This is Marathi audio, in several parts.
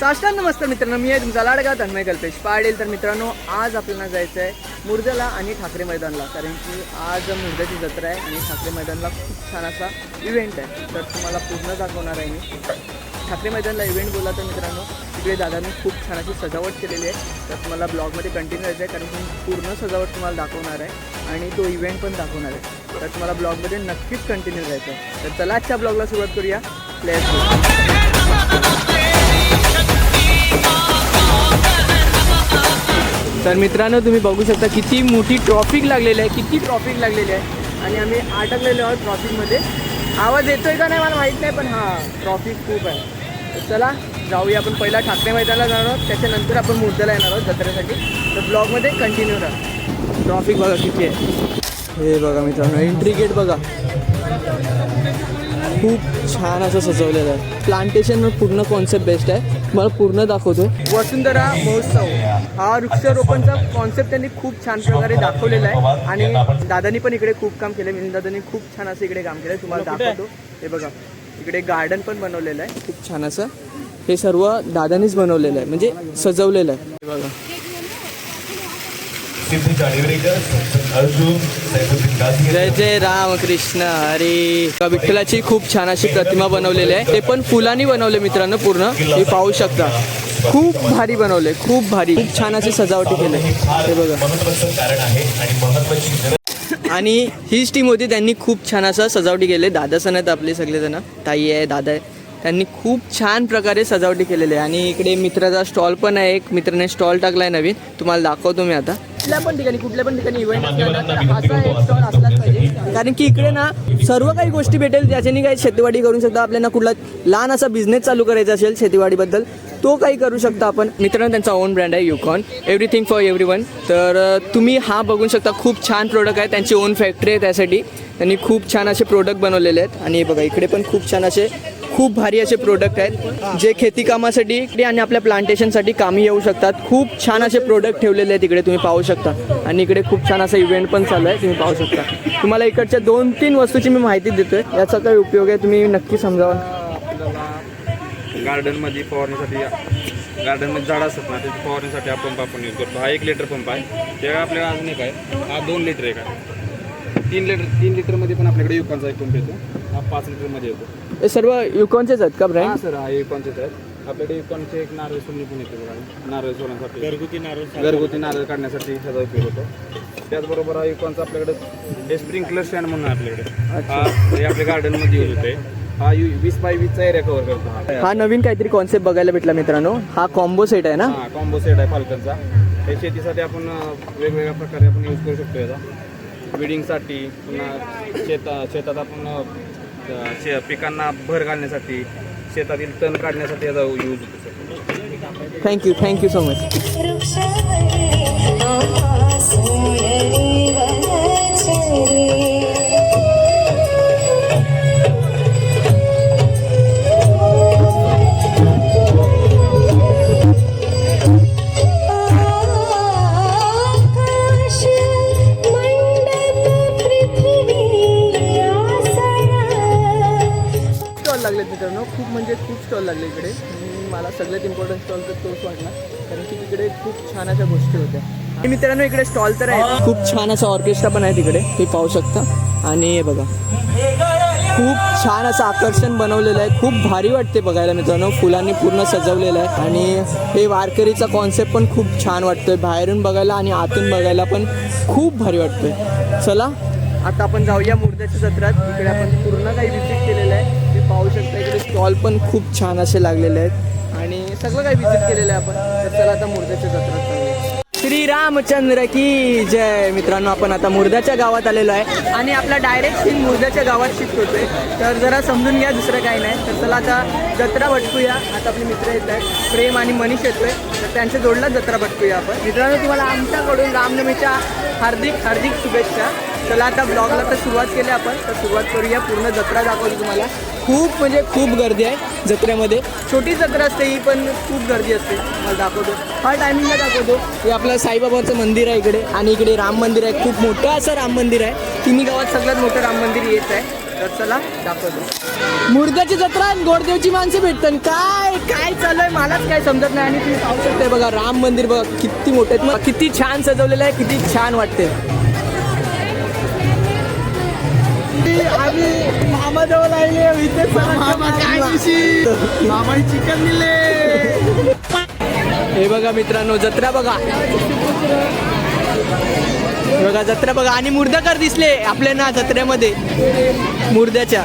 साष्टांग नमस्कार मित्रांनो मी आहे तुमचा लाडका तन्मय कल्पेश पाडेल तर मित्रांनो आज आपल्याला जायचं आहे मुर्द्याला आणि ठाकरे मैदानला कारण की आज मुर्द्याची जत्रा आहे आणि ठाकरे मैदानला खूप छान असा इव्हेंट आहे. तर तुम्हाला पूर्ण दाखवणार आहे मी. ठाकरे मैदानला इव्हेंट बोला तर मित्रांनो इकडे दादाने खूप छान अशी सजावट केलेली आहे. तर तुम्हाला ब्लॉगमध्ये कंटिन्यू राहायचं आहे कारण की पूर्ण सजावट तुम्हाला दाखवणार आहे आणि तो इव्हेंट पण दाखवणार आहे. तर तुम्हाला ब्लॉगमध्ये नक्कीच कंटिन्यू राहायचं आहे. तर चला आजच्या ब्लॉगला सुरुवात करूया. प्लेस तर मित्रांनो तुम्ही बघू शकता किती मोठी ट्रॉफिक लागलेली आहे किती ट्रॉफिक लागलेली आहे. आणि आम्ही अटकलेलो आहोत ट्रॉफिकमध्ये आवाज येतोय का नाही मला माहीत नाही पण हां ट्रॉफिक खूप आहे. चला जाऊया आपण. पहिला ठाकरे मैदानाला जाणार आहोत. त्याच्यानंतर आपण मुद्द्याला येणार आहोत जत्रेसाठी. तर ब्लॉगमध्ये कंटिन्यू राहा. ट्रॉफिक बघा किती आहे. हे बघा मित्रांनो एंट्री गेट बघा. खूप छान असं सजवलेलं आहे. प्लांटेशन पूर्ण कॉन्सेप्ट बेस्ट आहे. मला पूर्ण दाखवतो. वसुंधरा महोत्सव. हा वृक्षारोपणचा कॉन्सेप्ट त्यांनी खूप छान प्रकारे दाखवलेला आहे. आणि दादानी पण इकडे खूप काम केलं मिलिंद दादानी खूप छान असं इकडे काम केलं तुम्हाला दाखवतो. हे बघा. इकडे गार्डन पण बनवलेलं आहे. खूप छान असं. हे सर्व दादानीच बनवलेलं आहे म्हणजे सजवलेलं आहे. बघा. जय जय राम कृष्ण हरी विठ्ठलाची खूप छान अशी प्रतिमा बनवलेली आहे. ते पण फुलांनी बनवले मित्रांनो पूर्ण. हे पाहू शकता. खूप भारी बनवले खूप भारी. खूप छान अशी सजावटी केली हे बघा. आहे आणि आणि हीच टीम होती त्यांनी खूप छान असं सजावटी केले दादा सण आहेत आपले सगळेजण. ताई आहे दादा आहे. त्यांनी खूप छान प्रकारे सजावटी केलेली आहे. आणि इकडे मित्राचा स्टॉल पण आहे. एक मित्राने स्टॉल टाकलाय नवीन. तुम्हाला दाखवतो मी आता. कुठल्या पण ठिकाणी कुठल्या पण ठिकाणी इव्हेंट असा एक स्टॉल असलाच पाहिजे. कारण की इकडे ना सर्व काही गोष्टी भेटेल ज्याच्यानी काही शेतीवाडी करू शकता. आपल्याला कुठला लहान असा बिझनेस चालू करायचा असेल शेतीवाडीबद्दल तो काही करू शकता आपण. मित्रांनो त्यांचा ओन ब्रँड आहे Yukon everything for every one तर तुम्ही हा बघू शकता खूप छान प्रोडक्ट आहे. त्यांची ओन फॅक्टरी आहे त्यासाठी. त्यांनी खूप छान असे प्रोडक्ट बनवलेले आहेत. आणि हे बघा इकडे पण खूप छान असे खूप भारी असे प्रोडक्ट आहेत जे खेती कामासाठी इकडे आणि आपल्या प्लांटेशनसाठी कामी येऊ शकतात. खूप छान असे प्रोडक्ट ठेवलेले आहेत इकडे तुम्ही पाहू शकता. आणि इकडे खूप छान असा इव्हेंट पण चालू आहे तुम्ही पाहू शकता. तुम्हाला इकडच्या दोन तीन वस्तूची मी माहिती देतोय याचा काय उपयोग आहे तुम्ही नक्की समजावा. गार्डनमध्ये फवारणीसाठी गार्डनमध्ये झाडं असतात ना त्याची फवारणीसाठी हा पंप आपण यूज करतो. हा एक लिटर पंप आहे ते आपल्याला अजून एक आहे. हा दोन लिटर एक आहे. तीन लिटर तीन लिटरमध्ये पण आपल्याकडे युकॉनचा एक पंप येतो. हा पाच लिटरमध्ये येतो. हे सर्व युकॉनचेच आहेत का हा ब्रँड सर हा युकॉनचेच आहेत. आपल्याकडे युकॉनचे एक नारळ सोलणी पण येते बघा. नारळ सोलण्यासाठी घरगुती नारळ घरगुती नारळ काढण्यासाठी ह्याचा उपयोग होतो. त्याचबरोबर हा युकॉनचा आपल्याकडे स्प्रिंकलर स्टँड म्हणून आहे आपल्याकडे. हा हे आपल्या गार्डनमध्ये यूज होते हा यू वीस बाय वीसचा एरिया कव्हर करतो हा. हा नवीन काहीतरी कॉन्सेप्ट बघायला भेटला मित्रांनो. हा कॉम्बो सेट आहे ना? हा कॉम्बो सेट आहे फाल्कनचा हे शेतीसाठी आपण अ, वेगवेगळ्या प्रकारे आपण यूज करू शकतो याचा. विडिंगसाठी पुन्हा शेता शेतात आपण शे पिकांना भर घालण्यासाठी शेतातील तण काढण्यासाठी याचा यूज होतो थँक्यू थँक्यू सो मच खूप छान अशा गोष्टी होत्या. मित्रांनो इकडे स्टॉल तर आहे. खूप छान असा ऑर्केस्ट्रा पण आहे तिकडे. हे पाहू शकता. आणि हे बघा. खूप छान असं आकर्षण बनवलेलं आहे. खूप भारी वाटते बघायला मित्रांनो. फुलांनी पूर्ण सजवलेलं आहे. आणि हे वारकरीचा कॉन्सेप्ट पण खूप छान वाटतोय. बाहेरून बघायला आणि आतून बघायला पण खूप भारी वाटतोय. चला आता आपण जाऊया मुर्द्याच्या जत्रात. इकडे आपण पूर्ण काही विजिट केलेलं आहे. ते पाहू शकता इकडे स्टॉल पण खूप छान असे लागलेले आहेत. सगळं काही विजिट केलेलं आहे आपण. तर चला आता मुर्द्याच्या जत्रात जाऊया श्री रामचंद्र की जय. मित्रांनो आपण आता मुर्द्याच्या गावात आलेलो आहे. आणि आपला डायरेक्ट सीन मुर्द्याच्या गावात शिफ्ट होतोय. तर जरा समजून घ्या दुसरं काही नाही. तर चला आता जत्रा भटकूया आता आपले मित्र येत आहेत. प्रेम आणि मनीष येतोय तर त्यांच्या जोडला जत्रा भटकूया आपण. मित्रांनो तुम्हाला आमच्याकडून रामनवमीच्या हार्दिक हार्दिक शुभेच्छा. चला आता ब्लॉगला तर सुरुवात केली आपण. तर सुरुवात करूया. पूर्ण जत्रा दाखवली तुम्हाला. खूप म्हणजे खूप गर्दी आहे. जत्रेमध्ये. छोटी जत्रा असते ही पण खूप गर्दी असते. मला दाखवतो. हा टायमिंगला दाखवतो. हे आपलं साईबाबांचं मंदिर आहे इकडे. आणि इकडे राम मंदिर आहे. खूप मोठं असं राम मंदिर आहे. तिन्ही गावात सगळ्यात मोठं राम मंदिर येत आहे. तर चला दाखवतो. मुर्द्याची जत्रा आणि गोडदेवची माणसं भेटतात. काय काय चालू आहे मलाच काय समजत नाही. आणि तुम्ही पाहू शकताय बघा राम मंदिर बघा किती मोठं आहे मग किती छान सजवलेलं आहे किती छान वाटते आम्ही मामाजवळ आले इथे मामा काय मामाने चिकन दिले. हे बघा मित्रांनो जत्रा बघा. हे बघा जत्रा बघा. आणि मुर्दाकर दिसले आपल्या ना जत्रेमध्ये. मुर्द्याच्या.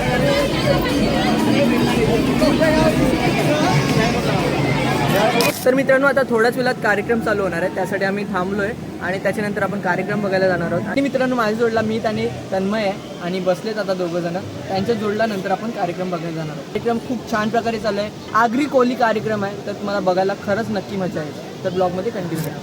तर मित्रांनो आता थोड्याच वेळात कार्यक्रम चालू होणार आहे. त्यासाठी आम्ही थांबलोय आणि त्याच्यानंतर आपण कार्यक्रम बघायला जाणार आहोत. आणि मित्रांनो माझ्या जोडला मी आणि तन्मय आहे आणि बसलेत आता दोघं जण त्यांच्या जोडला नंतर आपण कार्यक्रम बघायला जाणार आहोत. कार्यक्रम खूप छान प्रकारे चालू आहे. आगरी कोली कार्यक्रम आहे. तर तुम्हाला बघायला खरंच नक्की मजा येईल. तर ब्लॉगमध्ये कंटिन्यू करा.